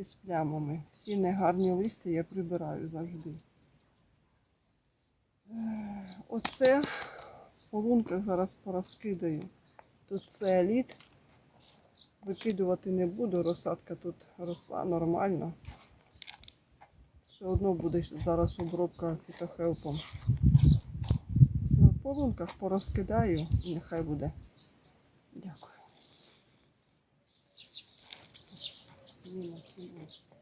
ці з плямами. Всі негарні листя я прибираю завжди. Е, Оце в полунках зараз порозкидаю. Тут цеоліт. Викидувати не буду, розсадка тут росла нормально. Все одно буде зараз обробка фітохелпом. Ну, В полунках порозкидаю і нехай буде. Дякую. 嗯嗯嗯。嗯